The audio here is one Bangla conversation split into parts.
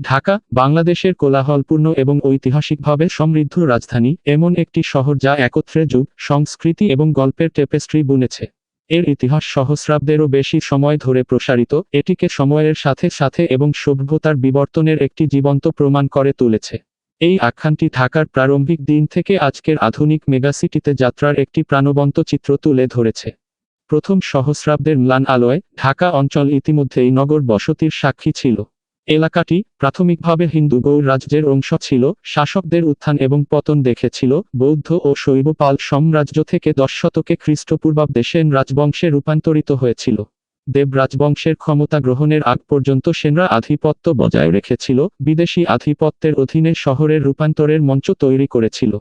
ঢাকা, বাংলাদেশের কোলাহলপূর্ণ এবং ঐতিহাসিকভাবে সমৃদ্ধ রাজধানী, এমন একটি শহর যা একত্রে যুগ, সংস্কৃতি এবং গল্পের টেপেস্ট্রি বুনেছে। এর ইতিহাস সহস্রাব্দেরও বেশি সময় ধরে প্রসারিত, এটিকে সময়ের সাথে সাথে এবং সভ্যতার বিবর্তনের একটি জীবন্ত প্রমাণ করে তুলেছে। এই আখ্যানটি ঢাকার প্রারম্ভিক দিন থেকে আজকের আধুনিক মেগাসিটিতে যাত্রার একটি প্রাণবন্ত চিত্র তুলে ধরেছে। প্রথম সহস্রাব্দের ম্লান আলোয় ঢাকা অঞ্চল ইতিমধ্যেই নগর বসতির সাক্ষী ছিল। এলাকাটি প্রাথমিকভাবে হিন্দু গৌর রাজ্যের অংশ ছিল, শাসকদের উত্থান এবং পতন দেখেছিল, বৌদ্ধ ও শৈবপাল সাম্রাজ্য থেকে দশ শতকে খ্রিস্টপূর্বাব্দে সেন রাজবংশে রূপান্তরিত হয়েছিল। দেব রাজবংশের ক্ষমতা গ্রহণের আগ পর্যন্ত সেনরা আধিপত্য বজায় রেখেছিল, বিদেশি আধিপত্যের অধীনে শহরের রূপান্তরের মঞ্চ তৈরি করেছিল।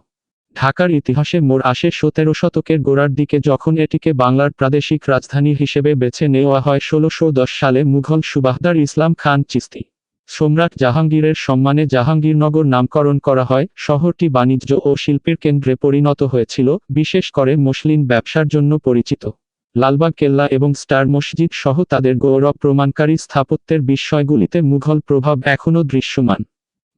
ঢাকার ইতিহাসে মোড় আসে সতেরো শতকের গোড়ার দিকে যখন এটিকে বাংলার প্রাদেশিক রাজধানী হিসেবে বেছে নেওয়া হয়, ষোলোশো সালে মুঘল সুবাহদার ইসলাম খান চিস্তি। সম্রাট জাহাঙ্গীরের সম্মানে জাহাঙ্গীরনগর নামকরণ করা হয়। শহরটি বাণিজ্য ও শিল্পের কেন্দ্রে পরিণত হয়েছিল, বিশেষ করে মুসলিম ব্যবসার জন্য পরিচিত। লালবাগ, কেল্লা এবং স্টার মসজিদ সহ তাদের গৌরব প্রমাণকারী স্থাপত্যের বিষয়গুলিতে মুঘল প্রভাব এখনও দৃশ্যমান।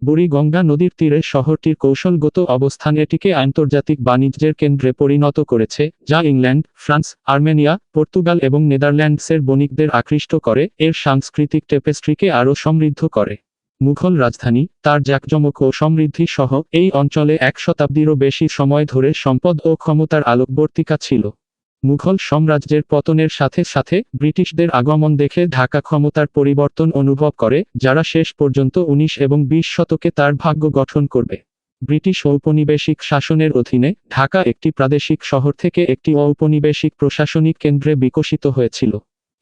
বুড়িগঙ্গা নদীর তীরে শহরটির কৌশলগত অবস্থান এটিকে আন্তর্জাতিক বাণিজ্যের কেন্দ্রে পরিণত করেছে, যা ইংল্যান্ড, ফ্রান্স, আর্মেনিয়া, পর্তুগাল এবং নেদারল্যান্ডসের বণিকদের আকৃষ্ট করে, এর সাংস্কৃতিক টেপেস্ট্রিকে আরও সমৃদ্ধ করে। মুঘল রাজধানী, তার জাকজমক ও সমৃদ্ধি সহ, এই অঞ্চলে এক শতাব্দীরও বেশি সময় ধরে সম্পদ ও ক্ষমতার আলোকবর্তিকা ছিল। মুঘল সাম্রাজ্যের পতনের সাথে সাথে ব্রিটিশদের আগমন দেখে ঢাকা ক্ষমতার পরিবর্তন অনুভব করে, যারা শেষ পর্যন্ত উনিশ এবং বিশ শতকে তার ভাগ্য গঠন করবে। ব্রিটিশ ঔপনিবেশিক শাসনের অধীনে ঢাকা একটি প্রাদেশিক শহর থেকে একটি ঔপনিবেশিক প্রশাসনিক কেন্দ্রে বিকশিত হয়েছিল।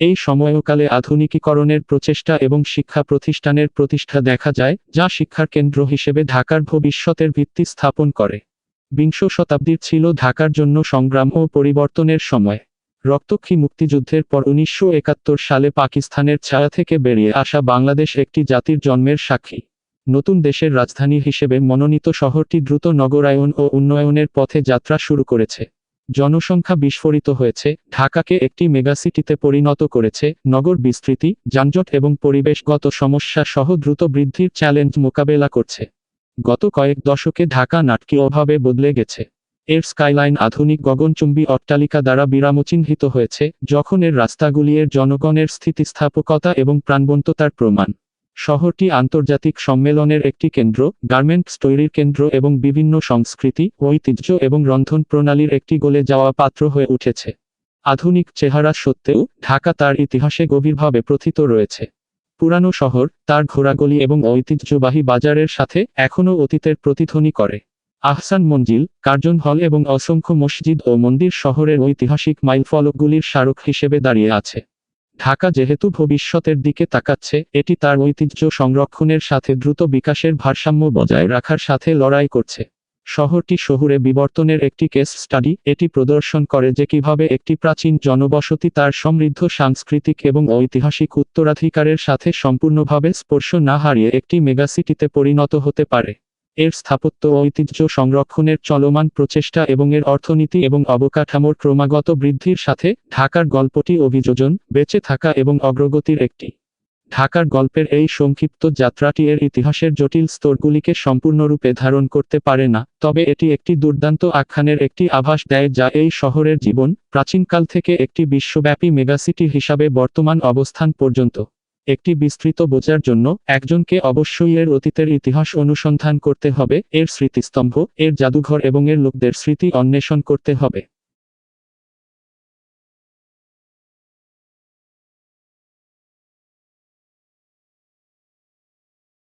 এই সময়কালে আধুনিকীকরণের প্রচেষ্টা এবং শিক্ষা প্রতিষ্ঠানের প্রতিষ্ঠা দেখা যায়, যা শিক্ষার কেন্দ্র হিসেবে ঢাকার ভবিষ্যতের ভিত্তি স্থাপন করে। বিংশ শতাব্দীর ছিল ঢাকার জন্য সংগ্রাম ও পরিবর্তনের সময়। রক্তক্ষী মুক্তিযুদ্ধের পর উনিশশো একাত্তর সালে পাকিস্তানের ছায়া থেকে বেরিয়ে আসা বাংলাদেশ একটি জাতির জন্মের সাক্ষী। নতুন দেশের রাজধানী হিসেবে মনোনীত শহরটি দ্রুত নগরায়ন ও উন্নয়নের পথে যাত্রা শুরু করেছে। জনসংখ্যা বিস্ফোরিত হয়েছে, ঢাকাকে একটি মেগাসিটিতে পরিণত করেছে, নগর বিস্তৃতি, যানজট এবং পরিবেশগত সমস্যা সহ দ্রুত বৃদ্ধির চ্যালেঞ্জ মোকাবেলা করছে। গত কয়েক দশকে ঢাকা নাটকীয়ভাবে বদলে গেছে। এর স্কাইলাইন আধুনিক গগনচুম্বী অট্টালিকা দ্বারা বিরামচিহ্নিত হয়েছে, যখন এর রাস্তাগুলি এর জনগণের স্থিতিস্থাপকতা এবং প্রাণবন্ততার প্রমাণ। শহরটি আন্তর্জাতিক সম্মেলনের একটি কেন্দ্র গার্মেন্টস তৈরির কেন্দ্র এবং বিভিন্ন সংস্কৃতি, ঐতিহ্য এবং রন্ধন প্রণালীর একটি গলে যাওয়া পাত্র হয়ে উঠেছে। আধুনিক চেহারা সত্ত্বেও, ঢাকা তার ইতিহাসে গভীরভাবে প্রথিত রয়েছে। পুরানো শহর, তার ঘোড়াগলি এবং ঐতিহ্যবাহী বাজারের সাথে এখনও অতীতের প্রতিধ্বনি করে। আহসান মঞ্জিল, কার্জন হল এবং অসংখ্য মসজিদ ও মন্দির শহরের ঐতিহাসিক মাইলফলকগুলির স্মারক হিসেবে দাঁড়িয়ে আছে। ঢাকা যেহেতু ভবিষ্যতের দিকে তাকাচ্ছে, এটি তার ঐতিহ্য সংরক্ষণের সাথে দ্রুত বিকাশের ভারসাম্য বজায় রাখার সাথে লড়াই করছে। শহরটি শহুরে বিবর্তনের একটি কেস স্টাডি এটি প্রদর্শন করে যে কীভাবে একটি প্রাচীন জনবসতি তার সমৃদ্ধ সাংস্কৃতিক এবং ঐতিহাসিক উত্তরাধিকারের সাথে সম্পূর্ণভাবে স্পর্শ না হারিয়ে একটি মেগাসিটিতে পরিণত হতে পারে। এর স্থাপত্য ঐতিহ্য সংরক্ষণের চলমান প্রচেষ্টা এবং এর অর্থনীতি এবং অবকাঠামোর ক্রমাগত বৃদ্ধির সাথে ঢাকার গল্পটি অভিযোজন, বেঁচে থাকা এবং অগ্রগতির একটি ঢাকার গল্পের এই সংক্ষিপ্ত যাত্রাটি এর ইতিহাসের জটিল স্তরগুলিকে সম্পূর্ণরূপে ধারণ করতে পারে না, তবে এটি একটি দুর্দান্ত আখ্যানের একটি আভাস দেয় যা এই শহরের জীবন, প্রাচীনকাল থেকে একটি বিশ্বব্যাপী মেগাসিটি হিসাবে বর্তমান অবস্থান পর্যন্ত। একটি বিস্তৃত বোঝার জন্য, একজনকে অবশ্যই এর অতীতের ইতিহাস অনুসন্ধান করতে হবে, এর স্মৃতিস্তম্ভ, এর জাদুঘর এবং এর লোকদের স্মৃতি অন্বেষণ করতে হবে।